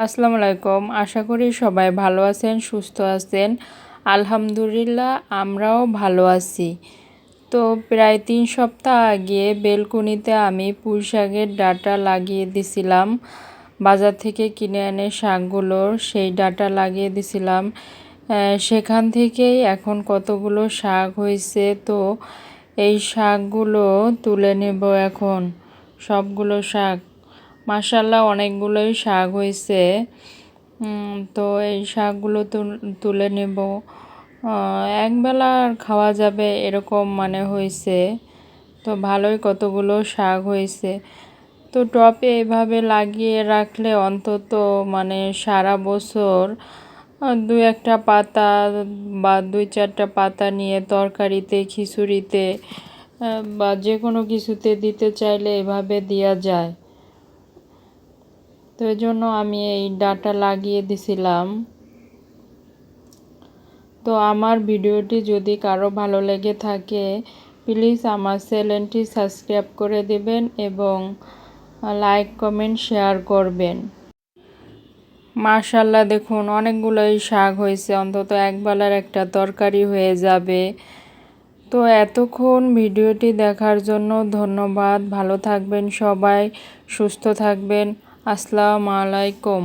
আসসালামু আলাইকুম। আশা করি সবাই ভালো আছেন, সুস্থ আছেন। আলহামদুলিল্লাহ, আমরাও ভালো আছি। তো প্রায় তিন সপ্তাহ আগে বেলকুনিতে আমি পুঁই শাকের ডাটা লাগিয়ে দিছিলাম। বাজার থেকে কিনে এনে শাকগুলোর সেই ডাটা লাগিয়ে দিছিলাম। সেখান থেকেই এখন কতগুলো শাক হয়েছে তো এই শাকগুলো তুলে নেব এখন। সবগুলো শাক মাসাল্লাহ অনেকগুলোই শাক হয়েছে তো এই শাকগুলো তুলে নেব। একবেলা খাওয়া যাবে এরকম মানে হয়েছে তো ভালোই কতগুলো শাক হয়েছে তো টপে এভাবে লাগিয়ে রাখলে অন্তত মানে সারা বছর দু একটা পাতা বা দুই চারটা পাতা নিয়ে তরকারিতে, খিচুড়িতে বা যে কোনো কিছুতে দিতে চাইলে এভাবে দেওয়া যায়। তো এই জন্য আমি এই ডাটা লাগিয়ে দিছিলাম। তো আমার ভিডিওটি যদি কারও ভালো লেগে থাকে প্লিজ আমার চ্যানেলটি সাবস্ক্রাইব করে দেবেন এবং লাইক কমেন্ট শেয়ার করবেন। মার্শাল্লাহ দেখুন অনেকগুলোই শাক হয়েছে, অন্তত একবেলার একটা তরকারি হয়ে যাবে। তো এতক্ষণ ভিডিওটি দেখার জন্য ধন্যবাদ। ভালো থাকবেন সবাই, সুস্থ থাকবেন। আসসালামু আলাইকুম।